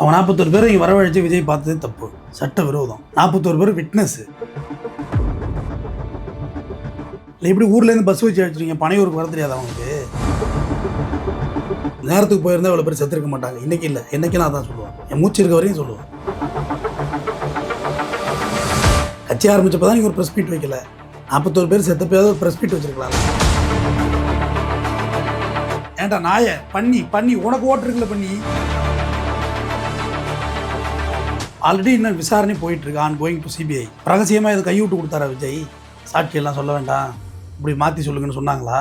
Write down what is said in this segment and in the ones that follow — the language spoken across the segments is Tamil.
அவன் நாற்பத்தொரு பேரை இங்கே வரவழைச்சு விஜய் பார்த்தது தப்பு. சட்ட விரோதம் நாற்பத்தோரு பேர் விட்னஸ்ஸு இல்லை எப்படி ஊர்லேருந்து பஸ் வச்சு அழைச்சிருங்க பனையூருக்கு வர தெரியாது அவனுக்கு நேரத்துக்கு போயிருந்தா இவ்வளோ பேர் செத்துருக்க மாட்டாங்க. இன்னைக்கு இல்லை. என்றைக்கு நான் தான் சொல்லுவேன். என் மூச்சு இருக்க வரையும் சொல்லுவேன். கட்சி ஆரம்பித்தப்போ தான் நீங்கள் ஒரு ப்ரெஸ் மீட் வைக்கல. நாற்பத்தோரு பேர் செத்தப்பையாவது ஒரு ப்ரெஸ் மீட் வச்சுருக்கலாம் ஏன்டா நாய? பண்ணி பண்ணி. உனக்கு ஓட்டு இருக்குல்ல பண்ணி. ஆல்ரெடி இன்னும் விசாரணை போயிட்டுருக்கு. ஆன் கோயிங் டு சிபிஐ ரகசியமாக இது கைவிட்டு கொடுத்தாரா விஜய்? சாட்சியெல்லாம் சொல்ல வேண்டாம். இப்படி மாற்றி சொல்லுங்கன்னு சொன்னாங்களா?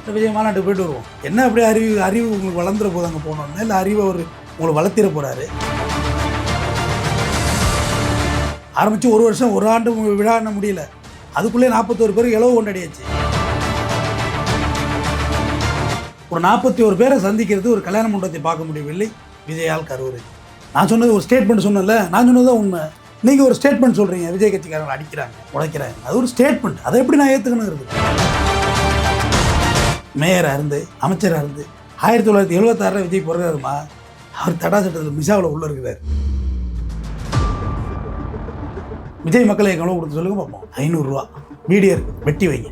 இந்த விஜய் மாநாட்டுக்கு போயிட்டு வருவோம். என்ன அப்படி அறிவு அறிவு உங்களுக்கு வளர்ந்துட போது அங்கே போனோம்னா இல்லை அறிவு அவர் உங்களை வளர்த்திட போகிறாரு ஆரம்பித்து ஒரு வருஷம் ஒரு ஆண்டு விழா என்ன முடியல. அதுக்குள்ளே நாற்பத்தோரு பேர் இளவு கொண்டாடியாச்சு. ஒரு நாற்பத்தி ஒரு பேரை சந்திக்கிறது ஒரு கல்யாண மண்டபத்தை பார்க்க முடியவில்லை. விஜயால் கரூர் நான் சொன்னது ஒரு ஸ்டேட்மெண்ட் சொன்னேன்ல. நான் சொன்னது தான் உண்மை. நீங்கள் ஒரு ஸ்டேட்மெண்ட் சொல்கிறீங்க விஜய் கட்சிக்காரங்களை அடிக்கிறாங்க உடைக்கிறாங்க. அது ஒரு ஸ்டேட்மெண்ட் அதை எப்படி நான் ஏற்றுக்கணுங்கிறது மேயராக இருந்து அமைச்சராக இருந்து ஆயிரத்தி தொள்ளாயிரத்தி எழுபத்தாறில் விஜய் பிறகுமா அவர் தடா சட்டத்தில் மிசாவில் உள்ள இருக்கிறார். விஜய் மக்களை எவ்வளோ கொடுத்து சொல்லுங்க பார்ப்போம். ஐநூறுரூவா மீடியர் வெட்டி வைங்க.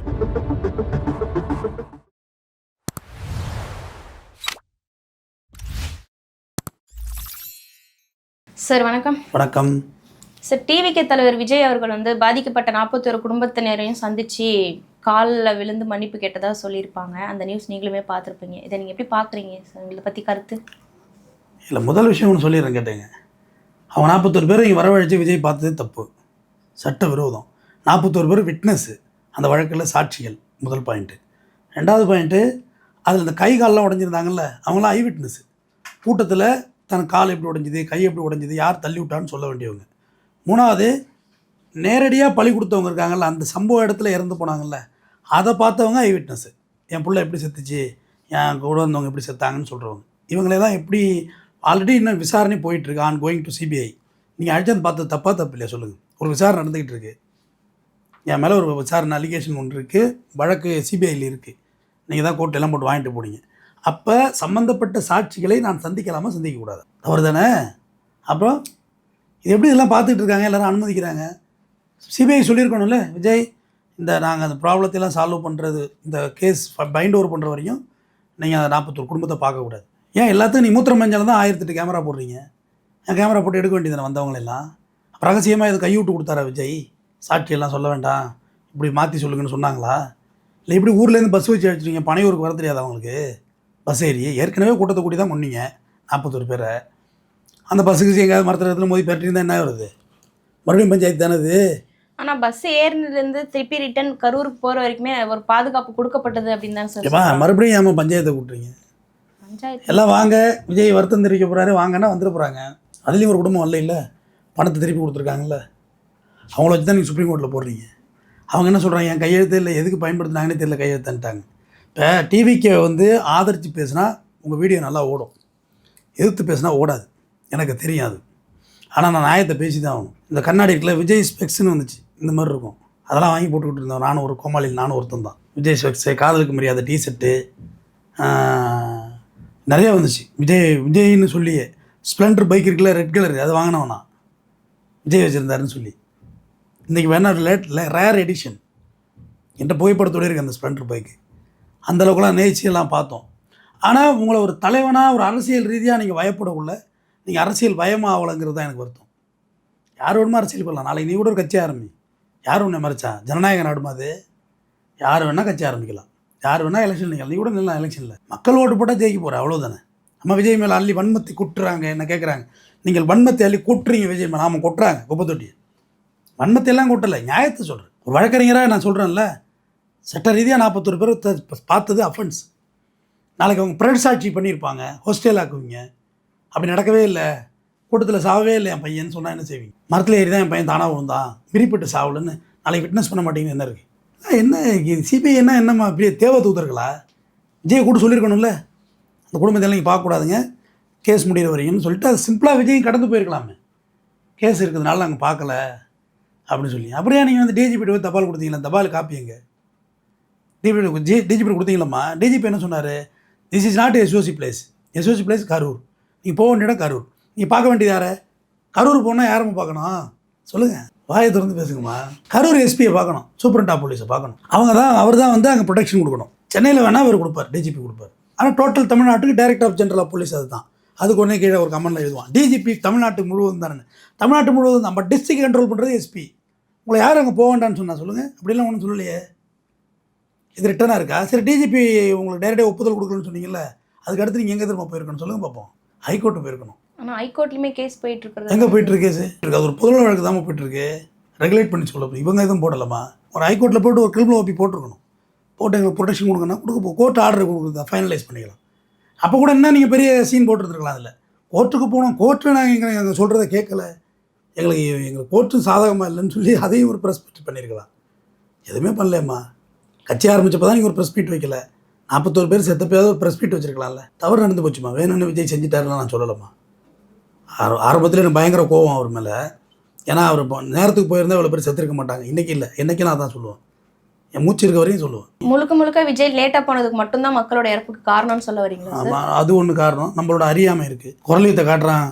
சார் வணக்கம். வணக்கம். சார் டிவிகே தலைவர் விஜய் அவர்கள் வந்து பாதிக்கப்பட்ட நாற்பத்தொரு குடும்பத்தினரையும் சந்திச்சு காலில் விழுந்து மன்னிப்பு கேட்டதா சொல்லியிருப்பாங்க. அந்த நியூஸ் நீங்களுமே பார்த்துருப்பீங்க. இதை நீங்கள் எப்படி பார்க்குறீங்க சார் இதை பற்றி கருத்து? இல்லை முதல் விஷயம் ஒன்று சொல்லிடுறேன் கேட்டேங்க. அவன் நாற்பத்தொரு பேரை இங்கே வரவழைச்சு விஜய் பார்த்தது தப்பு. சட்ட விரோதம். நாற்பத்தோரு பேர் விட்னஸ்ஸு அந்த வழக்கில் சாட்சிகள். முதல் பாயிண்ட்டு ரெண்டாவது பாயிண்ட்டு அதில் இந்த கை கால்லாம் உடஞ்சிருந்தாங்கல்ல அவங்களாம் ஐ விட்னஸ் கூட்டத்தில் தன் கால் எப்படி உடஞ்சிது கை எப்படி உடஞ்சிது யார் தள்ளி விட்டான்னு சொல்ல வேண்டியவங்க. மூணாவது நேரடியாக பழி கொடுத்தவங்க இருக்காங்கல்ல அந்த சம்பவ இடத்துல இறந்து போனாங்கல்ல அதை பார்த்தவங்க ஐ விட்னஸ்ஸு என் பிள்ளை எப்படி செத்துச்சு என் கூட வந்தவங்க எப்படி செத்தாங்கன்னு சொல்கிறவங்க இவங்களே தான் எப்படி ஆல்ரெடி இன்னும் விசாரணை போயிட்டுருக்கு ஆன் கோயிங் டு சிபிஐ நீங்கள் அழைச்சது பார்த்தது தப்பாக தப்பு இல்லையா? சொல்லுங்கள் ஒரு விசாரணை நடந்துக்கிட்டு இருக்குது என் மேலே ஒரு விசாரணை அலிகேஷன் ஒன்று இருக்குது வழக்கு சிபிஐயில் இருக்குது நீங்கள் தான் கோர்ட் எல்லாம் போட்டு வாங்கிட்டு போனீங்க. அப்போ சம்மந்தப்பட்ட சாட்சிகளை நான் சந்திக்கலாமா சந்திக்கக்கூடாது? தவறு தானே அப்புறம் இது எப்படி இதெல்லாம் பார்த்துட்டு இருக்காங்க? எல்லோரும் அனுமதிக்கிறாங்க. சிபிஐ சொல்லியிருக்கணும்ல விஜய் இந்த நாங்கள் அந்த ப்ராப்ளத்தையெல்லாம் சால்வ் பண்ணுறது இந்த கேஸ் பைண்ட் ஓவர் பண்ணுற வரையும் நீங்கள் அந்த நாற்பத்தொரு குடும்பத்தை பார்க்கக்கூடாது. ஏன் எல்லாத்தையும் நீ மூத்திரம் மஞ்சள் தான் ஆயிரத்தெட்டு கேமரா போடுறீங்க? என் கேமரா போட்டு எடுக்க வேண்டியது வந்தவங்களெல்லாம் அப்புறம் ரகசியமாக இதை கைவிட்டு கொடுத்தாரா விஜய்? சாட்சியெல்லாம் சொல்ல வேண்டாம். இப்படி மாற்றி சொல்லுங்கன்னு சொன்னாங்களா? இல்லை இப்படி ஊர்லேருந்து பஸ் வச்சு அழைச்சிருக்கீங்க பனையூருக்கு வர தெரியாது அவங்களுக்கு பஸ் ஏறி ஏற்கனவே கூட்டத்தை கூட்டி தான் கொன்னீங்க நாற்பத்தொரு பேரை. அந்த பஸ்ஸுக்கு எங்கேயாவது மரத்தில் இடத்துல மோதி பெற்றிருந்தா என்ன வருது மறுபடியும் பஞ்சாயத்து தானே இது ஆனால் பஸ் ஏறினதுலேருந்து திருப்பி ரிட்டர்ன் கரூருக்கு போகிற வரைக்குமே ஒரு பாதுகாப்பு கொடுக்கப்பட்டது அப்படின்னு தான் சார் மறுபடியும் ஏமா பஞ்சாயத்தை கூட்டுறீங்க? பஞ்சாயத்து. எல்லாம் வாங்க. விஜய் வருத்தம் தெரிவிக்க போகிறாரு வாங்கன்னா வந்துட போகிறாங்க அதுலேயும் ஒரு குடும்பம் வரல இல்லை? பணத்தை திருப்பி கொடுத்துருக்காங்கல்ல? அவங்கள வச்சு தான் நீங்கள் சுப்ரீம் கோர்ட்டில் போடுறீங்க. அவங்க என்ன சொல்கிறாங்க என் கையெழுத்து இல்லை. எதுக்கு பயன்படுத்தினாங்கன்னே தெரியல. கையெழுத்துன்ட்டாங்க இப்போ டிவிக்கு வந்து ஆதரித்து பேசினா உங்கள் வீடியோ நல்லா ஓடும். எதிர்த்து பேசுனா ஓடாது. எனக்கு தெரியும் அது ஆனால் நான் நியாயத்தை பேசி தான் ஆகணும். இந்த கண்ணாடி இருக்கல விஜய் ஸ்பெக்ஸ்னு வந்துச்சு. இந்த மாதிரி இருக்கும். அதெல்லாம் வாங்கி போட்டுக்கிட்டு இருந்தோம் நானும் ஒரு கோமாளியில் நானும் ஒருத்தன் தான். விஜய் ஸ்பெக்ஸு காதலுக்கு மரியாதை டிஷர்ட்டு நிறைய வந்துச்சு. விஜய் விஜய்னு சொல்லியே. ஸ்ப்ளெண்டர் பைக் இருக்குல்ல ரெட் கலர் அது வாங்கினவனா? விஜய் வச்சுருந்தாருன்னு சொல்லி. இன்றைக்கி வேணா லேட் ரேர் எடிஷன் என்கிட்ட புகைப்படத்தோடய இருக்குது அந்த ஸ்ப்ளெண்டர் பைக்கு அந்த அளவுக்குலாம் பார்த்தோம். ஆனால் உங்களை ஒரு தலைவனாக ஒரு அரசியல் ரீதியாக நீங்கள் பயப்படக்குள்ள நீங்கள் அரசியல் பயமாகலங்கிறது தான் எனக்கு வருத்தம். யார் வேணுமா அரசியல் பண்ணலாம். நாளைக்கு நீ கூட ஒரு கட்சி ஆரம்பி. யார் உன்னை மறைச்சா? ஜனநாயக நாடுமா அது? யார் வேணால் கட்சி ஆரம்பிக்கலாம். யார் வேணால் எலெக்ஷன் நிகழ் நீ கூட நில்லாம் எலெக்ஷனில் மக்கள் ஓட்டு போட்டால் ஜெயிக்க போகிற அவ்வளோதானே நம்ம விஜய் மேலே அள்ளி வன்மத்தை குட்டுறாங்க என்ன கேட்குறாங்க நீங்கள் வன்மத்தை அள்ளி கொட்டுறீங்க விஜய் மேலே. ஆமாம் கொட்டுறாங்க. குப்பை தொட்டி வன்மத்தை எல்லாம் கொட்டலை. நியாயத்தை சொல்கிறேன் ஒரு வழக்கறிஞராக நான் சொல்கிறேன்ல சட்ட ரீதியாக நாற்பத்தொரு பேர் த- பார்த்தது அஃபென்ஸ் நாளைக்கு அவங்க பிரட்சாட்சி பண்ணியிருப்பாங்க. ஹோஸ்டேல் ஆக்குவீங்க. அப்படி நடக்கவே இல்லை. கூட்டத்தில் சாவவே இல்லை என் பையன் சொன்னால் என்ன செய்வீங்க? மரத்தில் ஏறி தான் என் பையன் தானாக விழுந்தான் விரிப்பட்டு சாவலன்னு நாளைக்கு விட்னஸ் பண்ண மாட்டேங்குது. என்ன இருக்குது என்ன சிபிஐ என்ன என்னம்மா இப்படியே தேவ தூதர்களா? விஜய் கூட சொல்லியிருக்கணும்ல. அந்த குடும்பத்தை நீங்கள் பார்க்கக்கூடாதுங்க. கேஸ் முடிகிற வரைக்கும்னு சொல்லிட்டு அது சிம்பிளாக விஜயம் கடந்து போயிருக்கலாமே. கேஸ் இருக்கிறதுனால நாங்கள் பார்க்கல. அப்படின்னு சொல்லி. அப்படியே நீங்கள் வந்து டிஜிபிட்ட போய் தபால் கொடுத்தீங்களா தபால் காப்பி எங்கே? டிஜிபி ஜி டிஜிபி கொடுத்தீங்களம்மா? டிஜிபி என்ன சொன்னார்? This is not SOC place SOC place Karur. நீங்கள் போக வேண்டிய இடம் கரூர். நீங்கள் பார்க்க வேண்டியது யாரை? கரூர் போனால் யாரும் பார்க்கணும்? சொல்லுங்கள் வாயை திறந்து பேசுங்கம்மா. கரூர் எஸ்பியை பார்க்கணும். சூப்பரண்டா போலீஸை பார்க்கணும். அவங்க தான் அவர் தான் வந்து அங்கே ப்ரொடெக்ஷன் கொடுக்கணும். சென்னையில் வேணால் அவர் கொடுப்பார் டிஜிபி கொடுப்பார். ஆனால் டோட்டல் தமிழ்நாட்டுக்கு director of general of police அதுதான். அதுக்கு ஒன்றே கீழே ஒரு கமெண்ட்டில் எழுதுவான். டிஜிபி தமிழ்நாட்டு முழுவதும் தானே. தமிழ்நாட்டு முழுவதும் தான் பட் கண்ட்ரோல் பண்ணுறது எஸ்பி உங்களை யார் அங்கே போக வேண்டாம்னு சொன்னால் சொல்லுங்கள் அப்படிலாம் ஒன்றும் சொல்லலையே. இது ரிட்டனாக இருக்கா? சரி டிஜிபி உங்களுக்கு டைரெக்டாக ஒப்புதல் கொடுக்கணும்னு சொன்னீங்கல்ல அதுக்கு அடுத்து நீங்கள் எங்கே திரும்ப போயிருக்கணும் சொல்லுங்கள் பார்ப்போம். ஹைகோர்ட்டு போயிருக்கணும். ஆனா ஹைகோர்ட்லயுமே கேஸ் போயிட்டு இருக்கிறது. எங்கே போயிட்டுருக்கு கேஸு இருக்கு. அது ஒரு புதல் வழக்கு தான் போயிட்டுருக்கு ரெகுலேட் பண்ணி சொல்ல இவங்க எதுவும் போடலாமா ஒரு ஹைகோர்ட்டில் போட்டு ஒரு கிரிமினல் ஓபி போட்டிருக்கணும். போட்டு எங்களுக்கு ப்ரொடெக்ஷன் கொடுக்கணும் கொடுக்க போ கோர்ட் ஆர்டர் கொடுக்குறதா? ஃபைனலைஸ் பண்ணிக்கலாம். அப்போ கூட என்ன நீங்கள் பெரிய சீன் போட்டுருந்துருக்கலாம் அதில். கோர்ட்டுக்கு போனோம். கோர்ட்டு நாங்கள் எங்களை எங்கள் சொல்கிறத கேட்கல. எங்களுக்கு எங்களுக்கு கோர்ட்டு சாதகமாக இல்லைன்னு சொல்லி அதையும் ஒரு ப்ரெஸ் பண்ணியிருக்கலாம் எதுவுமே பண்ணலையம்மா. கட்சி ஆரம்பிச்சப்போ தான் நீங்கள் ஒரு ப்ரெஸ் மீட் வைக்கல. நாற்பத்தோரு பேர் செத்தப்பயாவது ஒரு ப்ரெஸ் மீட் வச்சிருக்கலாம்ல. தவறு நடந்து போச்சுமா? வேணும்னு விஜய் செஞ்சுட்டாருன்னு நான் சொல்லலாமா ஆர ஆரம்பத்தில் எனக்கு பயங்கர கோவம் அவர் மேலே. ஏன்னா அவர் இப்போ நேரத்துக்கு போயிருந்தா இவ்வளோ பேர் செத்துருக்க மாட்டாங்க. இன்றைக்கி இல்லை. என்றைக்கு நான் தான் சொல்லுவேன். என் மூச்சு இருக்க வரையும் சொல்லுவேன். முழுக்க முழுக்க விஜய் லேட்டா போனதுக்கு மட்டும்தான் மக்களோட இறப்புக்கு காரணம்னு சொல்ல வரீங்களா ஆமாம் அது ஒன்று காரணம். நம்மளோட அறியாமை இருக்குது குரல் வித்தை காட்டுறான்.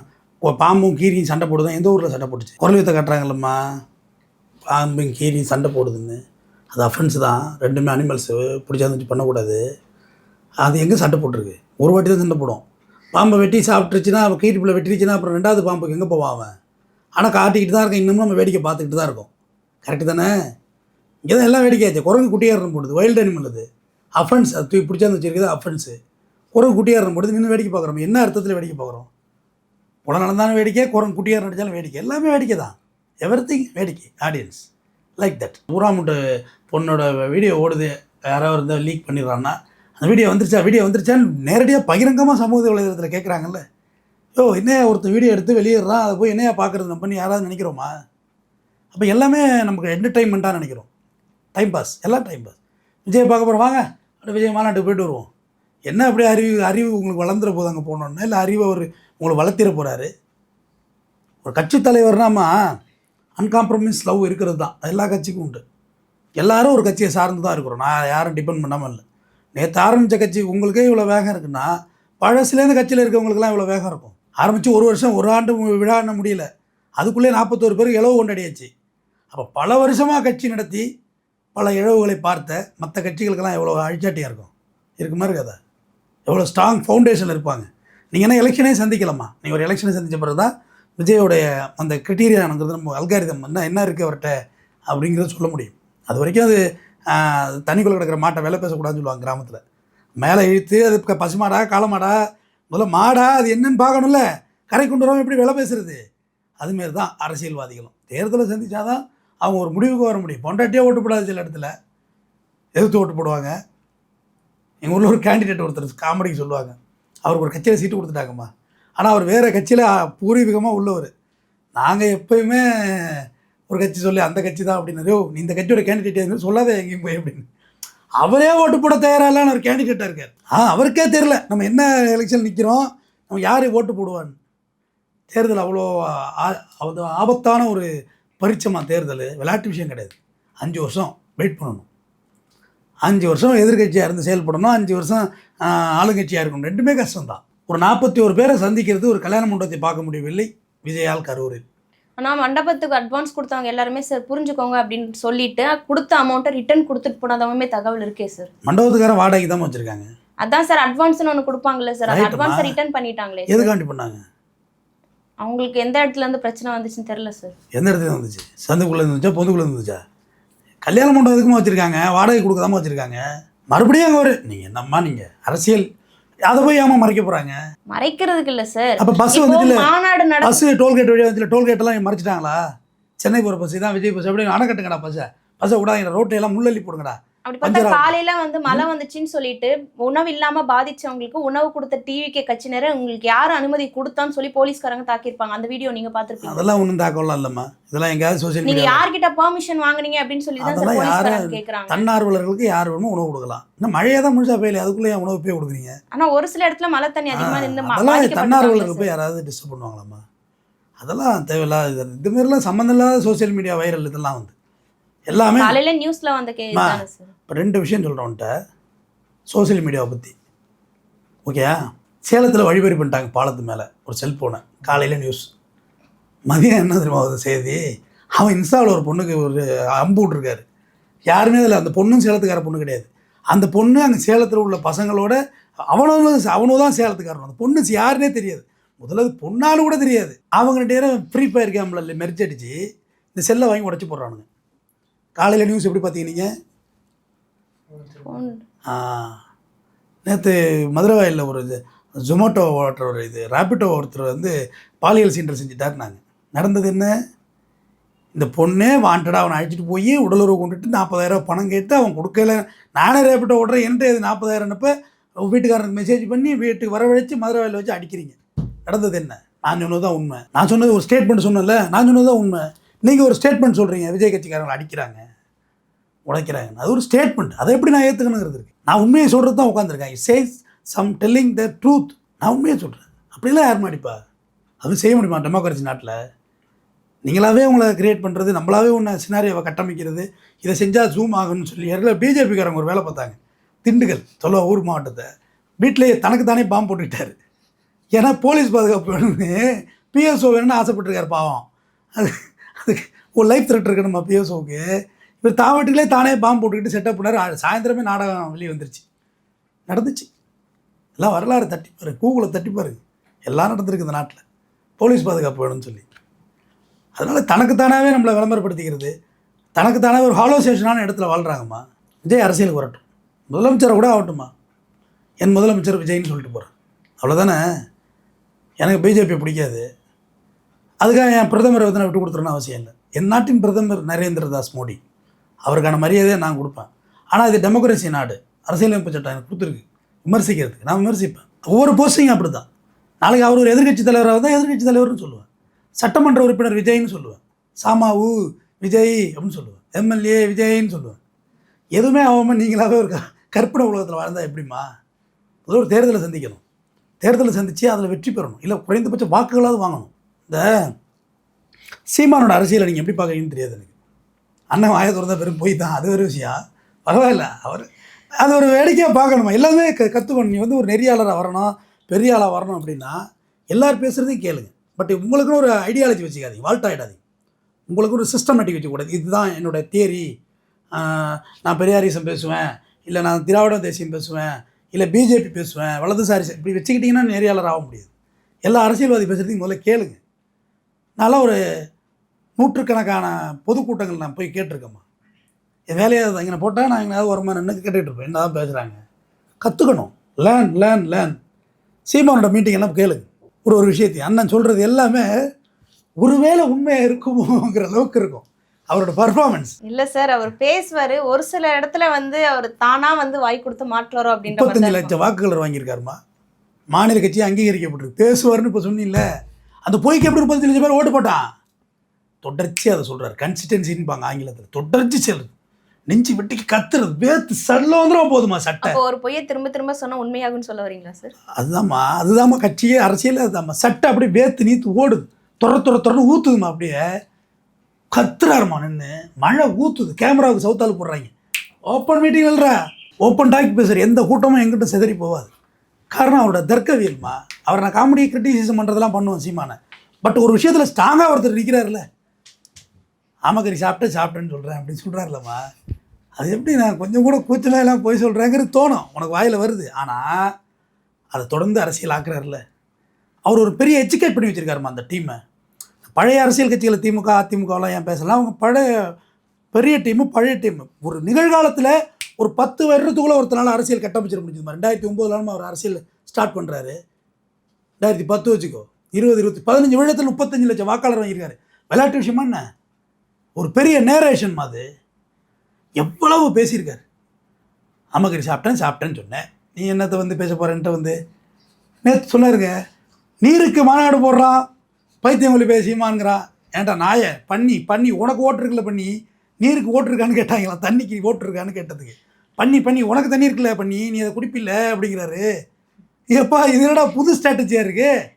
பாம்பும் கீரியும் சண்டை போடுதான். எந்த ஊரில் சண்டை போட்டுச்சு? குரல் வித்தை காட்டுறாங்கல்லம்மா. பாம்பும் கீரியும் சண்டை போடுதுன்னு. அது அஃபென்ஸ் தான். ரெண்டுமே அனிமல்ஸு பிடிச்சாந்துச்சு பண்ணக்கூடாது. அது எங்கே சண்டை போட்டிருக்கு? ஒரு வாட்டி தான் சண்டை போடும். பாம்பை வெட்டி சாப்பிட்டுருச்சுன்னா அவன் கீரிப்பில் வெட்டிருச்சுன்னா அப்புறம் ரெண்டாவது பாம்புக்கு எங்கே போவான் அவன்? ஆனால் காட்டிக்கிட்டு தான் இருக்கேன். இன்னமும் நம்ம வேடிக்கை பார்த்துக்கிட்டு தான் இருக்கும். கரெக்டு தானே? இங்கே தான் எல்லாம் வேடிக்கையாச்சு குரங்கு குட்டியாரணும் போடுது. வைல்டு அனிமல் அது. அஃபென்ஸ் அது தூக்கி பிடிச்சாந்து வச்சிருக்குது அஃபென்ஸு குரங்கு குட்டியாரணும் போடுது. நின்று வேடிக்கை பார்க்குறோம். என்ன அர்த்தத்தில் வேடிக்கை பார்க்குறோம்? உலகம் நடந்தாலும் வேடிக்கை குரங்கு குட்டியார் நடித்தாலும் வேடிக்கை. எல்லாமே வேடிக்கை தான் எவ்ரி வேடிக்கை. ஆடியன்ஸ் லைக் தட் ஊராமுட்டு பொண்ணோட வீடியோ ஓடுது. யாராவது இருந்தால் லீக் பண்ணிடுறான்னா அந்த வீடியோ வந்துருச்சா? வீடியோ வந்துருச்சான்னு நேரடியாக பகிரங்கமாக சமூக வலைதளத்தில் கேட்குறாங்கல்ல யோ என்னையா ஒருத்தர் வீடியோ எடுத்து வெளியிடுறான்? அதை போய் என்னையா பார்க்குறது நம்ம பண்ணி யாராவது நினைக்கிறோமா? அப்போ எல்லாமே நமக்கு என்டர்டைன்மெண்ட்டாக நினைக்கிறோம். டைம் பாஸ் எல்லாம் டைம் பாஸ் விஜய் பார்க்க போகிறோம் வாங்க. அப்படியே விஜய் மாநாட்டுக்கு போயிட்டு வருவோம். என்ன அப்படியே அறிவு அறிவு உங்களுக்கு வளர்ந்துற போது அங்கே போனோன்னா இல்லை அறிவை அவர் உங்களை வளர்த்திட போகிறாரு ஒரு கட்சி தலைவர்னாமா அன்காம்ப்ரமைஸ் லவ் இருக்கிறது தான். எல்லா கட்சிக்கும் உண்டு. எல்லாரும் ஒரு கட்சியை சார்ந்து தான் இருக்கிறோம். நான் யாரும் டிபெண்ட் பண்ணாமல் இல்லை. நேற்று ஆரம்பித்த கட்சி உங்களுக்கே இவ்வளோ வேகம் இருக்குன்னா பழசுலேருந்து கட்சியில் இருக்கவங்களுக்குலாம் இவ்வளோ வேகம் இருக்கும். ஆரம்பித்து ஒரு வருஷம் ஒரு ஆண்டு மு- விழா என்ன முடியல. அதுக்குள்ளே நாற்பத்தோரு பேர் இளவு கொண்டாடியாச்சு. அப்போ பல வருஷமாக கட்சி நடத்தி பல இழவுகளை பார்த்த மற்ற கட்சிகளுக்கெல்லாம் எவ்வளோ அழிச்சாட்டியாக இருக்கும். மாதிரி கதை. எவ்வளோ ஸ்ட்ராங் ஃபவுண்டேஷனில் இருப்பாங்க. நீங்கள் என்ன எலெக்ஷனே சந்திக்கலாமா நீங்கள் ஒரு எலெக்ஷனை சந்தித்த பிறகு தான் விஜயோடைய அந்த கிரிட்டீரியானுங்கிறது நம்ம அல்காரிதம் என்ன என்ன இருக்குது அவர்கிட்ட அப்படிங்கிறத சொல்ல முடியும். அது வரைக்கும் அது ஆஹ், தண்ணிக்குள்ளே கிடக்கிற மாட்டை வேலை பேசக்கூடாதுன்னு சொல்லுவாங்க கிராமத்தில். மேலே இழுத்து அது பசுமாடா காலமாடா முதல்ல மாடா அது என்னன்னு பார்க்கணும்ல. கரை கொண்டு வரோம் எப்படி வேலை பேசுறது? அதுமாரி தான் அரசியல்வாதிகளும். தேர்தலை சந்திச்சாதான் அவங்க ஒரு முடிவுக்கு வர முடியும். பொண்டாட்டியே ஓட்டு போடாது சில இடத்துல. எதிர்த்து ஓட்டு போடுவாங்க. எங்கள் ஊரில் ஒரு கேண்டிடேட் ஒருத்தர் காமெடிக்கு சொல்லுவாங்க. அவருக்கு ஒரு கட்சியில் சீட்டு கொடுத்துட்டாங்கம்மா. ஆனால் அவர் வேறு கட்சியில் பூர்வீகமாக உள்ளவர். நாங்கள் எப்பயுமே ஒரு கட்சி சொல்லி அந்த கட்சி தான் அப்படின்னு இந்த கட்சியோட கேண்டிடேட் சொல்லாத எங்கேயும் போய் அப்படின்னு. அவரே ஓட்டு போட தயாராகலான்னு ஒரு கேண்டிடேட்டாக இருக்கார். ஆ அவருக்கே தெரில நம்ம என்ன எலெக்ஷன் நிற்கிறோம் நம்ம யார் ஓட்டு போடுவான்னு. தேர்தல் அவ்வளோ ஆ- அது ஆபத்தான ஒரு பரிச்சமாக தேர்தல். விளையாட்டு விஷயம் கிடையாது. அஞ்சு வருஷம் வெயிட் பண்ணணும். அஞ்சு வருஷம் எதிர்கட்சியாக இருந்து செயல்படணும். அஞ்சு வருஷம் ஆளுங்கட்சியாக இருக்கணும். ரெண்டுமே கஷ்டம்தான். ஒரு நாற்பத்தி ஒரு பேரை சந்திக்கிறது ஒரு கல்யாண மண்டபத்தை பார்க்க முடியவில்லை. விஜயால் கரூரில். ஆனா மண்டபத்துக்கு அட்வான்ஸ் கொடுத்தவங்க எல்லாருமே சார் புரிஞ்சுக்கோங்க அப்படின்னு சொல்லிட்டு கொடுத்த அமௌண்ட்டை ரிட்டர்ன் கொடுத்துட்டு போனதவமே தகவல் இருக்கே சார். மண்டபத்துக்கார வாடகைக்கு தான் வச்சுருக்காங்க. அதான் சார் அட்வான்ஸ்னு ஒன்று கொடுப்பாங்கல்ல சார். அந்த அட்வான்ஸை. ரிட்டர்ன் பண்ணிட்டாங்களே எதுக்காண்டி பண்ணாங்க? அவங்களுக்கு எந்த இடத்துல இருந்து பிரச்சனை வந்துச்சுன்னு தெரியல சார். எந்த இடத்துல வந்துச்சு? சந்துக்குள்ளே இருந்துச்சா பொந்துக்குள்ளே இருந்துச்சா கல்யாண மண்டபத்துக்குமா வச்சுருக்காங்க? வாடகை கொடுக்காம வச்சுருக்காங்க? மறுபடியும் அங்கே ஒரு நீங்கள் என்னம்மா நீங்கள் அரசியல். அதை போய் ஏமா மறைக்க போகிறாங்க மறைக்கிறதுக்கு இல்ல சார் அப்போ பஸ் வந்துச்சுல மாநாடு நட பஸ் டோல்கேட் வழியாக வந்துச்சுல டோல்கேட்டெல்லாம் மறைச்சிட்டாங்களா? சென்னை போகிற பஸ் தான் விஜய் பஸ் அப்படியே அணை கட்டுங்கடா பஸ்ஸை பஸ்ஸை விடாதீங்க ரோட்டை எல்லாம் முள்ளள்ளி போடுங்கடா. அப்படி பார்த்தா. காலையில வந்து மழை வந்துச்சுன்னு சொல்லிட்டு உணவு இல்லாம பாதிச்சவங்களுக்கு உணவு கொடுத்த டிவிக்கு கட்சியினரை உங்களுக்கு யாரு அனுமதி கொடுத்தான்னு சொல்லி போலீஸ்காரங்க தாக்கியிருப்பாங்க. அந்த வீடியோ நீங்க பாத்திருப்பீங்க அதெல்லாம் ஒன்றும் தாக்கலாம் இல்லைம்மா. இதெல்லாம் எங்கேயாவது சோசியல் நீங்க யார்கிட்ட பெர்மிஷன் வாங்குனீங்க அப்படின்னு சொல்லி தான் சார் அதெல்லாம் யாரு- போலீஸ்காரங்க கேக்குறாங்க. தன்னார்வலர்களுக்கு யார் வேணுமோ உணவு கொடுக்கலாம். இன்னும் மழையாக தான் முழுசா பெய்யல. அதுக்குள்ளே ஏன் உணவு போய் கொடுக்குறீங்க? ஆனா ஒரு சில இடத்துல மழை தண்ணி அதிகமா ம- அதெல்லாம் தன்னார்வலர்கள். போய் யாராவது டிஸ்டர்ப் பண்ணுவாங்களாம்மா? அதெல்லாம் தேவையில்லாத இது. இதுமாரிலாம் சம்மந்தம் இல்லாத சோசியல் மீடியா வைரல் இதெல்லாம் வந்து. எல்லாமே காலையில நியூஸ்ல வந்த இப்போ ரெண்டு விஷயம் சொல்கிறோன்ட்ட சோஷியல் மீடியாவை பற்றி ஓகே சேலத்தில் வழிபறி பண்ணிட்டாங்க பாலத்து மேலே ஒரு செல்ஃபோனை காலையில் நியூஸ் மதியம் என்ன தெரியுமா ஒரு செய்தி? அவன் இன்ஸ்டாவில் ஒரு பொண்ணுக்கு ஒரு அம்பு விட்ருக்காரு யாருமே அதில் அந்த பொண்ணும் சேலத்துக்கார பொண்ணு கிடையாது. அந்த பொண்ணு அங்கே சேலத்தில் உள்ள பசங்களோட அவனும் அவனும் தான் சேலத்துக்காரன். அந்த பொண்ணு யாருன்னே தெரியாது. முதல்ல அது பொண்ணாலும் கூட தெரியாது. அவங்க பேரும் ஃப்ரீ ஃபயர் கேமில் மெரிச்சு அடிச்சு இந்த செல்லை வாங்கி உடச்சி போடுறானுங்க. காலையில் நியூஸ் எப்படி பார்த்தீங்க நீங்கள் நேற்று மதுரை வயலில் ஒரு இது ஜொமேட்டோ ஓட்டுற ஒரு இது ரேபிட்டோ ஒருத்தர் வந்து பாலியல் சீண்டர் செஞ்சுட்டாருனாங்க நடந்தது என்ன? இந்த பொண்ணே வாண்டடாக அவனை அழைச்சிட்டு போய் உடலுறவு கொண்டுட்டு நாற்பதாயிரம் பணம் கேட்டு அவன் கொடுக்கல. நானே ரேபிட்டோ ஓடுறேன் என்கிட்ட இது நாற்பதாயிரம்னப்ப வீட்டுக்காரனுக்கு மெசேஜ் பண்ணி வீட்டுக்கு வரவழைச்சு மதுரை வயலில் வச்சு அடிக்கிறீங்க. நடந்தது என்ன? நான் சொன்னது தான் உண்மை. நான் சொன்னது ஒரு ஸ்டேட்மெண்ட் சொன்னேன்ல நான் சொன்னது தான் உண்மை. நீங்கள் ஒரு ஸ்டேட்மெண்ட் சொல்கிறீங்க விஜய் கட்சிக்காரங்களை அடிக்கிறாங்க. உடைக்கிறாங்க அது ஒரு ஸ்டேட்மெண்ட் அதை எப்படி நான் ஏற்றுக்கணுங்கிறது இருக்கு. நான் உண்மையை சொல்கிறது தான் உட்காந்துருக்கேன் says some telling the truth நான் உண்மையை சொல்கிறேன் அப்படிலாம் யார் மாடிப்பா அதுவும் செய்ய முடியுமா? டெமோக்ரஸி நாட்டில்? நீங்களாவே உங்களை கிரியேட் பண்ணுறது நம்மளாவே ஒன்று சினாரியாவை கட்டமைக்கிறது இதை செஞ்சால் ஜூம் ஆகும்னு சொல்லி யாரில் பிஜேபிக்காரங்க ஒரு வேலை பார்த்தாங்க. திண்டுக்கல் சொல்ல ஊர் மாவட்டத்தை. வீட்டிலேயே தனக்கு தானே பாம்பு போட்டுக்கிட்டார். ஏன்னா போலீஸ் பாதுகாப்பு வேணும்னு பிஎஸ்ஓ வேணும்னு ஆசைப்பட்டிருக்காரு பாவம். அது அதுக்கு ஒரு லைஃப் த்ரெட் இருக்கு நம்ம பிஎஸ்ஓவுக்கு இவர் தான் தானே பாம்பு போட்டுக்கிட்டு செட்டப் பண்ணார். சாயந்தரமே நாடகம் வெளியே வந்துருச்சு. நடந்துச்சு. எல்லாம் வரலாறு தட்டிப்பாரு கூகுளை தட்டிப்பாரு எல்லாம் நடந்திருக்கு இந்த நாட்டில். போலீஸ் பாதுகாப்பு வேணும்னு சொல்லி. அதனால் தனக்குத்தானாவே நம்மளை விளம்பரப்படுத்திக்கிறது. தனக்குத்தானே ஒரு ஹாலோ ஸ்டேஷனான இடத்துல வாழ்கிறாங்கம்மா விஜய் அரசியலுக்கு வரட்டும் முதலமைச்சரை கூட ஆகட்டும்மா. என் முதலமைச்சர் விஜய்னு சொல்லிட்டு போகிறேன் அவ்வளோதானே எனக்கு பிஜேபி பிடிக்காது. அதுக்காக என் பிரதமரை வந்து நான் விட்டு கொடுத்துருன்னு அவசியம் இல்லை. என் நாட்டின் பிரதமர் நரேந்திர தாஸ் மோடி. அவருக்கான மரியாதையை நான் கொடுப்பேன். ஆனால் இது டெமோக்ரஸி நாடு. அரசியலமைப்பு சட்டம் எனக்கு கொடுத்துருக்கு. விமர்சிக்கிறதுக்கு. நான் விமர்சிப்பேன். ஒவ்வொரு போஸ்டிங் அப்படி தான் நாளைக்கு அவர் ஒரு எதிர்க்கட்சி தலைவராக தான் எதிர்க்கட்சி தலைவர்னு சொல்லுவேன். சட்டமன்ற உறுப்பினர் விஜய்னு சொல்லுவேன். சாமாவு விஜய் அப்படின்னு சொல்லுவேன். எம்எல்ஏ விஜய்ன்னு சொல்லுவேன். எதுவுமே ஆகாமல் நீங்களாகவே ஒரு க- கற்பனை உலகத்தில் வாழ்ந்தால் எப்படிம்மா? முதல்ல ஒரு தேர்தலை சந்திக்கணும். தேர்தலை சந்தித்து அதில் வெற்றி பெறணும். இல்லை குறைந்தபட்ச வாக்குகளாவது வாங்கணும். இந்த சீமானோட அரசியலை நீங்கள் எப்படி பார்க்குறீங்கன்னு தெரியாது எனக்கு. அண்ணன் வாய திறந்த பெரும் போய் தான். அது ஒரு விஷயம். பரவாயில்ல. அவர் அது ஒரு வேடிக்கையாக பார்க்கணுமா? எல்லாமே க கற்றுக்கணும் நீ வந்து ஒரு நெறியாளராக வரணும் பெரிய ஆளாக வரணும் அப்படின்னா எல்லாரும் பேசுகிறதையும் கேளுங்க. பட் உங்களுக்குன்னு ஒரு ஐடியாலஜி வச்சுக்காதீங்க. வாழ்த்தாயிடாதீங்க. உங்களுக்கு ஒரு சிஸ்டமேட்டிக் வச்சுக்கூடாது. இதுதான் என்னோட தியரி நான் பெரியாரிசம் பேசுவேன். இல்லை நான் திராவிட தேசியம் பேசுவேன். இல்லை பிஜேபி பேசுவேன். வலதுசாரி இப்படி வச்சுக்கிட்டிங்கன்னா நெறியாளர் ஆக முடியாது. எல்லா அரசியல்வாதி பேசுகிறதையும் முதல்ல கேளுங்க. நான்லாம் ஒரு நூற்றுக்கணக்கான பொதுக்கூட்டங்கள் நான் போய் கேட்டிருக்கேம்மா. என் வேலையை இங்கே போட்டால் நான் எங்கேயாவது வருமா நின்று கேட்டுட்டு இருப்பேன். என்ன தான் பேசுகிறாங்க? கற்றுக்கணும் லேர்ன் லேர்ன் லேர்ன் சீமானோட மீட்டிங் எல்லாம் கேளுங்க ஒரு ஒரு விஷயத்தையும் அண்ணன் சொல்கிறது எல்லாமே ஒருவேளை உண்மையாக இருக்குமோங்கிற அளவுக்கு இருக்கும். அவரோட பர்ஃபார்மன்ஸ் இல்ல சார் அவர் பேசுவாரு. ஒரு சில இடத்துல வந்து அவர் தானா வந்து வாய் கொடுத்து மாற்றுவாரோ அப்படின்ற மாதிரி முப்பத்தஞ்சு தான் லட்சம் வாக்குகள் வாங்கியிருக்காருமா? மாநில கட்சி அங்கீகரிக்கப்பட்டிருக்கு. பேசுவார்னு இப்போ சொன்னீங்கல்ல. அந்த பொய்க்கு எப்படி முப்பத்தஞ்சு லட்சம் பேர் ஓட்டு போட்டான்? தொடர்ச்சி அதை சொல்கிறார் கன்சிஸ்டன்சின்பாங்க ஆங்கிலத்தில். தொடர்ச்சி செல்லுது நெஞ்சு வெட்டிக்கு கத்துறது. வேத்து சடல வந்துடும் போதுமா சட்டை? ஒரு பொய்யை திரும்ப திரும்ப சொன்னா உண்மையாகும்னு சொல்ல வரீங்களா சார் அதுதாம்மா அதுதாம்மா கட்சியே அரசியல் அதுதாம்மா. சட்டை அப்படியே வேத்து நீத்து ஓடுது. துற துற துறன்னு ஊற்றுதுமா அப்படியே. கத்துறாருமா நின்று மழை ஊற்றுது கேமராவுக்கு சவுத்தால் போடுறாங்க. ஓப்பன் மீட்டிங் இல்லைரா ஓப்பன் டாக் பேசுகிற எந்த கூட்டமும் எங்கிட்ட சிதறி போகாது காரணம் அவரோட தர்க்கவியல்மா. அவர் நான் காமெடி கிரிட்டிசிசம் பண்ணுறதெல்லாம் பண்ணுவோம் சீமானை. பட் ஒரு விஷயத்தில் ஸ்ட்ராங்காக ஒருத்தர் நிற்கிறாருல்ல ஆமக்கறி சாப்பிட்டு சாப்பிட்டேன்னு சொல்கிறேன் அப்படின்னு சொல்கிறாருல்லம்மா அது எப்படி நான் கொஞ்சம் கூட கூச்சலாம் எல்லாம் போய் சொல்கிறேங்கிறது தோணும். உனக்கு வாயில் வருது. ஆனால் அதை தொடர்ந்து அரசியல் ஆக்குறாருல்ல. அவர் ஒரு பெரிய எஜுகேட் பண்ணி வச்சுருக்காருமா அந்த டீமை. பழைய அரசியல் கட்சிகளை திமுக அதிமுகலாம் ஏன் பேசலாம் அவங்க பழைய பெரிய டீமு பழைய டீம். ஒரு நிகழ்காலத்தில் ஒரு பத்து வருடத்துக்குள்ளே ஒருத்தனால அரசியல் கட்டமைச்சிட முடியுதுமா ரெண்டாயிரத்தி ஒம்போதுலாலும் அவர் அரசியல் ஸ்டார்ட் பண்ணுறாரு ரெண்டாயிரத்தி பத்து வச்சுக்கோ. இருபது இருபத்தி பதினஞ்சு வருடத்தில் முப்பத்தஞ்சு லட்சம் வாக்காளர் வாங்கியிருக்காரு. விளையாட்டு விஷயமா என்ன? ஒரு பெரிய நேரேஷன் அது எவ்வளவு பேசியிருக்காரு. அம்மகரி சாப்பிட்டேன் சாப்பிட்டேன்னு சொன்னேன். நீ என்னத்தை வந்து பேச போகிறேன்ட்டு வந்து? நேற்று சொன்னாருங்க நீருக்கு மாநாடு போடுறான் பைத்தியமொழி பேசியுமாங்கிறான் ஏன்டா நாய பண்ணி பண்ணி உனக்கு ஓட்டுருக்குல்ல பண்ணி? நீருக்கு ஓட்டுருக்கான்னு கேட்டாங்களா? தண்ணிக்கு ஓட்டுருக்கான்னு கேட்டதுக்கு. பண்ணி பண்ணி உனக்கு தண்ணி இருக்குல்ல பண்ணி? நீ அதை குடிப்பில்ல அப்படிங்கிறாரு. ஏப்பா இது என்னடா புது ஸ்ட்ராட்டஜியாக இருக்குது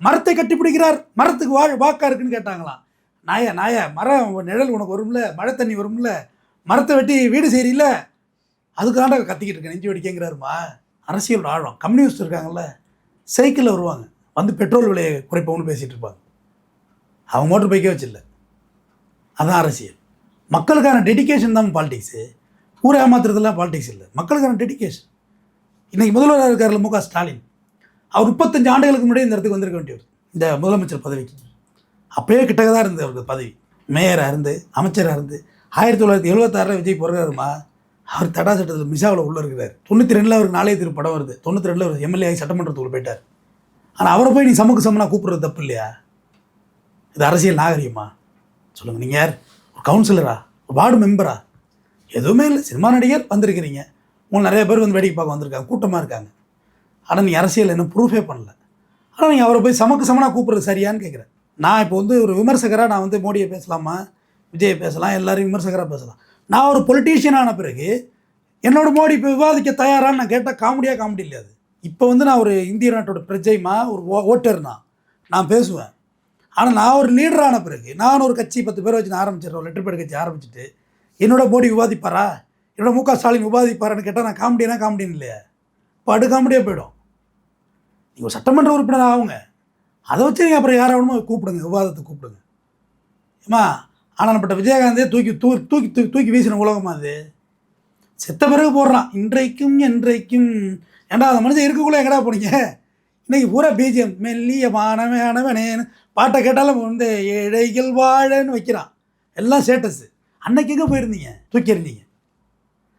மரத்தை கட்டிப்பிடிக்கிறார் மரத்துக்கு வாழ் வாக்கா இருக்குன்னு கேட்டாங்களாம். நாய நாய மரம் நிழல் உனக்கு வரும்ல மழை தண்ணி வரும்ல மரத்தை வெட்டி வீடு செய்கிறீல்ல அதுக்காண்டா கத்திக்கிட்டு இருக்கேன் நெஞ்சு வெடிக்கங்கிறாருமா? அரசியல் ஆழம். கம்யூனிஸ்ட் இருக்காங்கல்ல சைக்கிளில் வருவாங்க. வந்து பெட்ரோல் விலையை குறைப்போம்னு பேசிகிட்டு இருப்பாங்க. அவங்க மோட்டர் பைக்கே வச்சில்ல. அதான் அரசியல். மக்களுக்கான டெடிகேஷன் தான் பாலிடிக்ஸு ஊரை ஏமாத்துறதுலாம் பாலிடிக்ஸ் இல்லை. மக்களுக்கான டெடிகேஷன் இன்றைக்கி முதல்வராக இருக்கார்ல மு க ஸ்டாலின். அவர் முப்பத்தஞ்சு ஆண்டுகளுக்கு முன்னாடி இந்த இடத்துக்கு வந்திருக்க வேண்டியவர் இந்த முதலமைச்சர் பதவிக்கு. அப்பயே கிட்டக்க தான் இருந்தது அவருக்கு பதவி. மேயராக இருந்து அமைச்சராக இருந்து. ஆயிரத்தி தொள்ளாயிரத்தி எழுபத்தாறில் விஜய் பிறகுமா அவர் தடா சட்டத்தில் மிசாவில் உள்ள இருக்கிறார். தொண்ணூற்றி ரெண்டில் அவருக்கு நாளைய திரு படம் வருது. தொண்ணூற்றி ரெண்டில் அவர் எம்எல்ஏ ஆகி சட்டமன்றத்துக்குள்ள போயிட்டார். ஆனால் அவரை போய் நீ சமூக சமனாக கூப்பிட்றது தப்பு இல்லையா? இது அரசியல் நாகரிகமா? சொல்லுங்கள் நீங்கள் யார்? ஒரு கவுன்சிலரா ஒரு வார்டு மெம்பரா எதுவுமே இல்லை. சினிமா நடிகர் வந்திருக்கிறீங்க. உங்களுக்கு நிறைய பேர் வந்து வேடிக்கை பார்க்க வந்திருக்காங்க கூட்டமாக இருக்காங்க. ஆனால் நீங்கள் அரசியல் இன்னும் ப்ரூஃபே பண்ணல. ஆனால் நீங்கள் அவரை போய் சமக்கு சமனாக கூப்பிட்றது சரியான்னு கேட்குறேன் நான் இப்போ வந்து ஒரு விமர்சகராக நான் வந்து மோடியை பேசலாமா விஜயை பேசலாம் எல்லாரையும் விமர்சகராக பேசலாம். நான் ஒரு பொலிட்டீஷியனான ஆன பிறகு என்னோட மோடி இப்போ விவாதிக்க தயாரான்னு நான் கேட்டால் காமெடியாக காமெடி இல்லையா அது? இப்போ வந்து நான் ஒரு இந்திய நாட்டோட பிரஜைமா ஒரு ஓ- ஓட்டர்னா நான் பேசுவேன். ஆனால் நான் ஒரு லீடரான ஆன பிறகு நான் ஒரு கட்சி பத்து பேர் வச்சு நான் ஆரம்பிச்சிடுறோம் லெட்டர் பேர் கட்சி ஆரம்பிச்சுட்டு என்னோட மோடி விவாதிப்பாரா? என்னோட மு க ஸ்டாலின் விவாதிப்பாரான்னு கேட்டால் நான் காமெடினா காமெடின்னு இல்லையா? படு காமெடியாக போயிடும். நீங்கள் சட்டமன்ற உறுப்பினர் ஆகுங்க. அதை வச்சு நீங்கள் அப்புறம் யாராவணுமோ கூப்பிடுங்க. விவாதத்தை கூப்பிடுங்க. ஏமா ஆனப்பட்ட விஜயகாந்தே தூக்கி தூ தூக்கி தூக்கி தூக்கி வீசின உலகமா அது? செத்த பிறகு போடுறான். இன்றைக்கும் என்றைக்கும். ஏண்டா அந்த மனுஷன் இருக்கக்குள்ளே எங்கடா போனீங்க? இன்றைக்கி பூரா பிஜிஎம் மெல்லிய மாணவனவனேன்னு பாட்டை கேட்டாலும் வந்து ஏழைகள் வாழன்னு வைக்கிறான். எல்லாம் ஸ்டேட்டஸு அன்னைக்கு எங்கே போயிருந்தீங்க? தூக்கி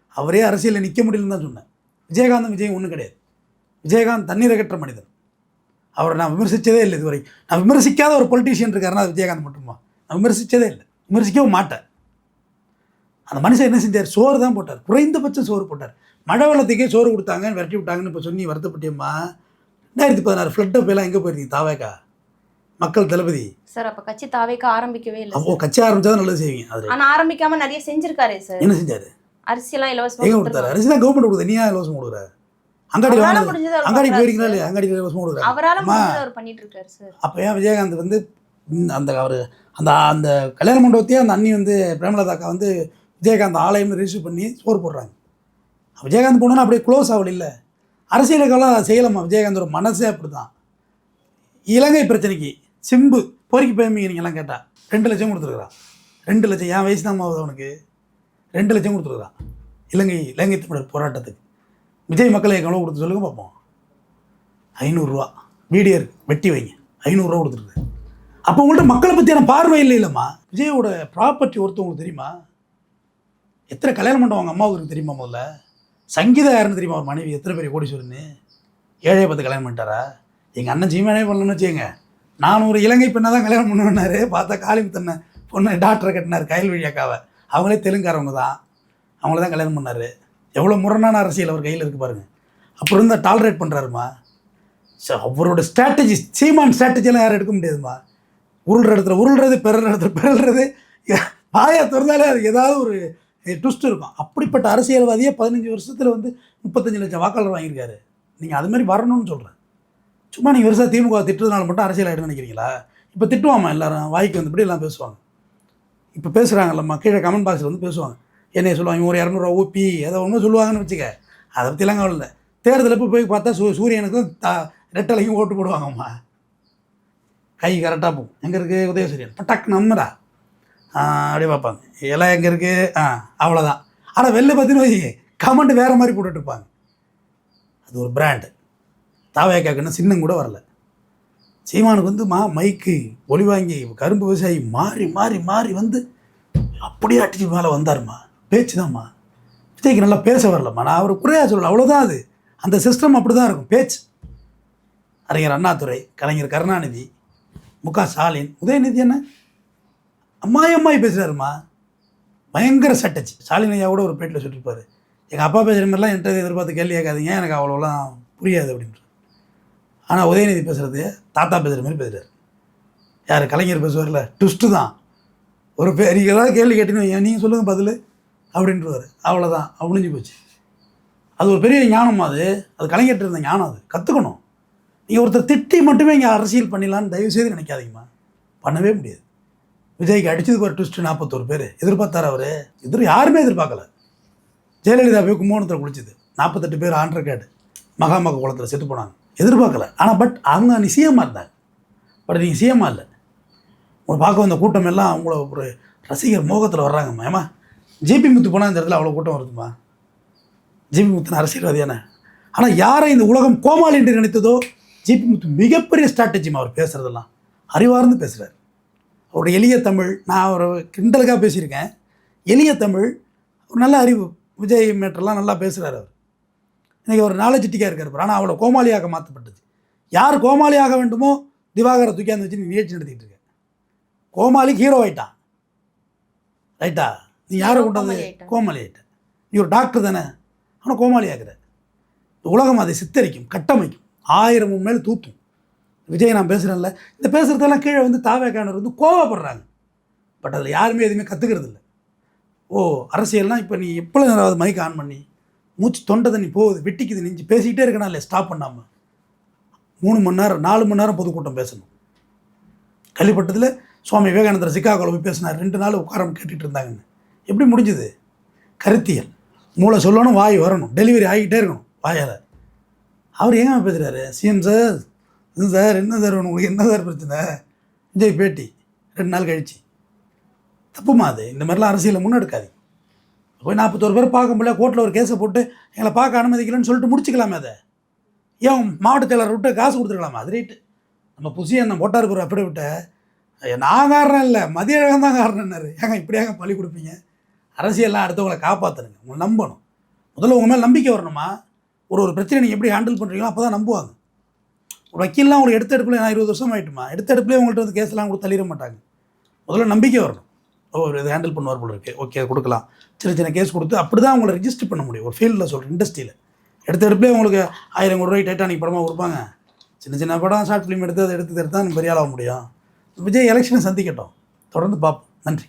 அவரே அரசியலில் நிற்க முடியலன்னு தான் சொன்னேன். விஜயகாந்தும் விஜயம் ஒன்றும் கிடையாது. விஜயகாந்த் தண்ணீரை கட்டுற மனிதன் அவரை நான் விமர்சித்ததே இல்லை இதுவரை. நான் விமர்சிக்காத ஒரு பொலிட்டீஷியன் இருக்காருன்னா அது விஜயகாந்த் மட்டுமா? நான் விமர்சித்ததே இல்லை. விமர்சிக்கவும் மாட்டேன் அந்த மனுஷன் என்ன செஞ்சார்? சோறு தான் போட்டார். குறைந்தபட்சம் சோறு போட்டார். மழை வெள்ளத்துக்கே சோறு கொடுத்தாங்கன்னு விரட்டி விட்டாங்கன்னு இப்போ சொன்னி வருத்தப்பட்டியம்மா ரெண்டாயிரத்தி பதினாறு ஃப்ளட் எல்லாம் எங்கே போயிருந்தீங்க தாவேக்கா? மக்கள் தளபதி. சார் அப்ப கட்சி தாவேக்க ஆரம்பிக்கவே இல்லை அப்போ கட்சி ஆரம்பிச்சா தான் நல்லது செய்வீங்க அதில். ஆனா ஆரம்பிக்காம நிறைய செஞ்சிருக்காரு சார். என்ன செஞ்சாரு? அரிசியெல்லாம் இலவசமா எங்கே கொடுத்தாரு? அரிசி தான் கவர்மெண்ட் கொடுக்குது. நீ ஏன் இலவசம் கொடுக்குற? அங்காடி அங்காடி போயிருக்கீங்களா. இல்லையா? அங்காடி இருக்காரு சார் அப்போ ஏன் விஜயகாந்த் வந்து அந்த அவர் அந்த அந்த கல்யாண மண்டபத்தையே அந்த அண்ணி வந்து பிரேமலதா அக்கா வந்து விஜயகாந்த் ஆலயம்னு ரிஜிஸ்டர் பண்ணி சோறு போடுறாங்க. விஜயகாந்த் போனோன்னா அப்படியே க்ளோஸ் ஆகல இல்லை. அரசியலுக்கெல்லாம் அதை செய்யலாமா விஜயகாந்தோட மனசே அப்படி தான் இலங்கை பிரச்சனைக்கு சிம்பு பொறுக்கி பயமிங்க நீங்கள்லாம் கேட்டால் ரெண்டு லட்சம் கொடுத்துருக்குறான் ரெண்டு லட்சம் என் வயசு தான் ஆகுது அவனுக்கு. ரெண்டு லட்சம் கொடுத்துருக்குறான் இலங்கை இலங்கை தமிழர் போராட்டத்துக்கு. விஜய் மக்களை எவ்வளோ கொடுத்து சொல்லுங்க பார்ப்போம். ஐநூறுரூவா வீடியோ வெட்டி வைங்க. ஐநூறுரூவா கொடுத்துருக்கு அப்போ உங்கள்கிட்ட மக்களை பற்றியான பார்வை இல்லை இல்லைம்மா. விஜயோட ப்ராப்பர்ட்டி ஒருத்தவங்களுக்கு தெரியுமா? எத்தனை கல்யாணம் பண்ணுவோம் அவங்க அம்மாவுக்கு தெரியுமா முதல்ல? சங்கீதா யாருன்னு தெரியுமா அவர் மனைவி? எத்தனை பேர் கோடீஸ்வரன்னு? ஏழையை பார்த்து கல்யாணம் பண்ணிட்டாரா? எங்கள் அண்ணன் ஜீமனே பண்ணணும்னு வச்சுக்கோங்க. நான் ஒரு இலங்கை பெண்ணை தான் கல்யாணம் பண்ணுவேன்னாரு. பார்த்தா காளிமுத்து தன்னை பொண்ணு டாக்டரை கட்டினார் கைல் வழி அக்காவை. அவங்களே தெலுங்காரவங்க தான். அவங்கள தான் கல்யாணம் பண்ணார். எவ்வளோ முரணான அரசியல் அவர் கையில் இருக்கு பாருங்கள் அப்புறம் இருந்தால் டாலரேட் பண்ணுறாருமா ச- அவரோட ஸ்ட்ராட்டஜி சீமான் ஸ்ட்ராட்டஜிலாம் யாரும் எடுக்க முடியாதுமா? உருள்ற இடத்துல உருள்றது பெறற இடத்துல பிறல்றது வாயை திறந்தாலே அது ஏதாவது ஒரு ட்விஸ்ட் இருக்கும். அப்படிப்பட்ட அரசியல்வாதியே பதினஞ்சு வருஷத்தில் வந்து முப்பத்தஞ்சு லட்சம் வாக்காளர் வாங்கியிருக்காரு. நீங்கள் அது மாதிரி வரணும்னு சொல்கிறேன் சும்மா நீங்கள் வருஷம் திமுக திட்டுறதுனால மட்டும் அரசியல் ஆகிடும்னு நினைக்கிறீங்களா? இப்போ திட்டுவாம்மா எல்லாரும்? வாய்க்கு வந்தபடி எல்லாம் பேசுவாங்க. இப்போ பேசுகிறாங்கல்லம்மா கீழே கமெண்ட் பாக்ஸில் வந்து பேசுவாங்க. என்னைய சொல்லுவாங்க ஒரு இரநூறுவா ஊப்பி ஏதோ ஒன்று சொல்லுவாங்கன்னு வச்சுக்க. அதை பற்றிலாம் கவலை இல்லை. தேர்தல் எப்போ போய் பார்த்தா சூ சூரியனுக்கும் த ரெட்டலைக்கும் ஓட்டு போடுவாங்கம்மா. கை கரெக்டாக போகும் எங்கே இருக்குது உதயசூரியன்? பட்டாக் நம்மடா. அப்படியே பார்ப்பாங்க. இலை எங்கே இருக்குது ஆ அவ்வளோதான் ஆனால் வெளில பார்த்தீங்கன்னா வச்சு கமெண்ட் வேறு மாதிரி போட்டுட்ருப்பாங்க அது ஒரு பிராண்டு தாவையாக்காக்குன்னு சின்னம் கூட வரல. சீமானுக்கு வந்து மா மைக்கு ஒளி வாங்கி கரும்பு விவசாயி மாறி மாறி மாறி வந்து அப்படியே அடிச்சு மேலே வந்தாருமா? பேச்சு தான்மா விஜய்க்கு நல்லா பேச வரலம்மா. நான் அவர் குறையாக சொல்லலை. அவ்வளோதான் அது. அந்த சிஸ்டம் அப்படி தான் இருக்கும். பேச்சு. அறிஞர் அண்ணாதுரை கலைஞர் கருணாநிதி மு க ஸ்டாலின் உதயநிதி என்ன? அம்மாயி அம்மாயி பேசுகிறாருமா பயங்கர சட்டச்சு. ஸ்டாலின் ஐயா கூட ஒரு பேட்டில் சொல்லியிருப்பார். எங்கள் அப்பா பேசுகிற மாதிரிலாம் என்கிட்ட எதிர்பார்த்து கேள்வி கேட்காதீங்க. எனக்கு அவ்வளோலாம் புரியாது அப்படின்ற ஆனால் உதயநிதி பேசுகிறது தாத்தா பேசுகிற மாதிரி பேசுகிறார் யார் கலைஞர் பேசுவார்ல? ட்விஸ்ட்டு தான். ஒரு பே நீங்கள் ஏதாவது கேள்வி கேட்டீங்கன்னா நீங்கள் சொல்லுங்கள் பதில். அப்படின்றவர். அவ்வளோதான் முடிஞ்சு போச்சு. அது ஒரு பெரிய ஞானம் அது. அது கலைஞர்கிட்ட இருந்த ஞானம் அது. கற்றுக்கணும் நீங்கள் ஒருத்தர் திட்டி மட்டுமே இங்கே அரசியல் பண்ணிடலான்னு தயவு செய்து நினைக்காதீங்கம்மா. பண்ணவே முடியாது. விஜய்க்கு அடிச்சதுக்கு ஒரு ட்விஸ்ட்டு நாற்பத்தோரு பேர். எதிர்பார்த்தார் அவர். எதிர் யாருமே எதிர்பார்க்கல. ஜெயலலிதா போய் கும்போணத்தில் குளிச்சுது. நாற்பத்தெட்டு பேர் ஆண்டர் கார்டு மகாமக குளத்தில் செத்து போனாங்க. எதிர்பார்க்கல. ஆனால் பட் அவங்க நீ சிஎம்மாக இருந்தாங்க. பட் நீங்கள் சிஎம்மாக இல்லை. உங்களை பார்க்க வந்த கூட்டம் எல்லாம் அவங்கள ஒரு ரசிகர் மோகத்தில் வர்றாங்கம்மா. ஏமா ஜிபி முத்து போனால் இந்த இடத்துல அவ்வளோ கூட்டம் வருதுமா? ஜிபி முத்துன அரசியல்வாதியான ஆனால் யாரை இந்த உலகம் கோமாளி என்று நினைத்ததோ ஜிபி முத்து மிகப்பெரிய ஸ்ட்ராட்டஜிமா அவர் பேசுகிறதெல்லாம் அறிவார்ந்து பேசுகிறார் அவருடைய எளிய தமிழ் நான் ஒரு கிண்டலுக்காக பேசியிருக்கேன். எளிய தமிழ் ஒரு நல்ல அறிவு விஜய் மேட்டர்லாம் நல்லா பேசுகிறார் அவர். இன்றைக்கி அவர் நாலு டிக்காக இருக்கார் ஆனால் அவளை கோமாளியாக மாற்றப்பட்டது யார் கோமாளியாக வேண்டுமோ திவாகரை தூக்கியாந்து வச்சு நீ நிகழ்ச்சி நடத்திட்டு இருக்க. கோமாளி ஹீரோ ஆயிட்டான். ரைட்டா நீ யாரை கொண்டாந்து கோமாளி ஆயிட்ட நீ ஒரு டாக்டர் தானே. ஆனால் கோமாளி ஆகிற உலகம் அதை சித்தரிக்கும் கட்டமைக்கும். ஆயிரம் மேல் தூத்தும். விஜய் நான் பேசுகிறேன்ல இந்த பேசுகிறதெல்லாம் கீழே வந்து தாவேக்கானர் வந்து கோவப்படுறாங்க. பட் அதில் யாருமே எதுவுமே கற்றுக்கிறது இல்லை. ஓ அரசியல்னால் இப்போ நீ எப்போ நேராவது மைக் ஆன் பண்ணி மூச்சு தொண்டை தண்ணி போகுது வெட்டிக்குது நெஞ்சு பேசிக்கிட்டே இருக்கணும் இல்லை ஸ்டாப் பண்ணாமல் மூணு மணி நேரம் நாலு மணி நேரம் பொதுக்கூட்டம் பேசணும். கள்ளிப்பட்டத்தில் சுவாமி விவேகானந்தர் சிக்காகோவில் போய் பேசினார். ரெண்டு நாள் உட்காரம் கேட்டுட்டு இருந்தாங்கன்னு. எப்படி முடிஞ்சுது? கருத்தியல். மூளை சொல்லணும் வாய் வரணும். டெலிவரி ஆகிக்கிட்டே இருக்கணும் வாயால். அவர் ஏன் பேசுகிறாரு சிஎம் சார் இது சார் என்ன சார் உங்களுக்கு என்ன சார் பிரச்சனை? விஜய் பேட்டி ரெண்டு நாள் கழிச்சு. தப்புமா அது. இந்த மாதிரிலாம் அரசியலை முன்னெடுக்காது போய் நாற்பத்தோரு பேர் பார்க்க முடியல கோர்ட்டில் ஒரு கேஸை போட்டு எங்களை பார்க்க அனுமதிக்கலன்னு சொல்லிட்டு முடிச்சுக்கலாமே அதை. ஏன் மாவட்ட செயலர் விட்டு காசு கொடுத்துருக்கலாமா? அது ரைட்டு நம்ம புசி என்ன போட்டார் ஒரு அப்படி விட்ட நான் காரணம் இல்லை. மதியழகம் தான் காரணம்னாரு ஏங்க இப்படியாங்க பழி கொடுப்பீங்க? அரசியல்லாம் அடுத்தவங்களை காப்பாற்றுனுங்க உங்களை நம்பணும். முதல்ல உங்கள் மேலே நம்பிக்கை வரணுமா? ஒரு ஒரு பிரச்சனை நீங்கள் எப்படி ஹேண்டில் பண்ணுறீங்களோ அப்போ தான் நம்புவாங்க. ஒரு வக்கீல்லாம் உங்களுக்கு எடுத்த எடுப்பில் நான் இருபது வருஷம் ஆகிட்டுமா எடுத்த எடுப்புலேயே உங்கள்கிட்ட வந்து கேஸ்லாம் கூட தள்ளிட மாட்டாங்க. முதல்ல நம்பிக்கை வரணும். ஓ இது ஹேண்டில் பண்ணுவார் போல இருக்குது ஓகே கொடுக்கலாம். சின்ன சின்ன கேஸ் கொடுத்து அப்படி தான் உங்களை ரெஜிஸ்டர் பண்ண முடியும். ஒரு ஃபீல்டில் சொல்கிறேன் இண்டஸ்ட்ரியில் எடுத்த எடுப்புலேயே உங்களுக்கு ஆயிரம் கோடி ரூபாய் டைட்டானிக் படமாக கொடுப்பாங்க. சின்ன சின்ன படம் ஷார்ட் ஃபிலிம் எடுத்து அதை எடுத்து எடுத்து தான் பெரிய ஆளாக முடியும். விஜய் எலெக்ஷனை சந்திக்கட்டும். தொடர்ந்து பார்ப்போம். நன்றி.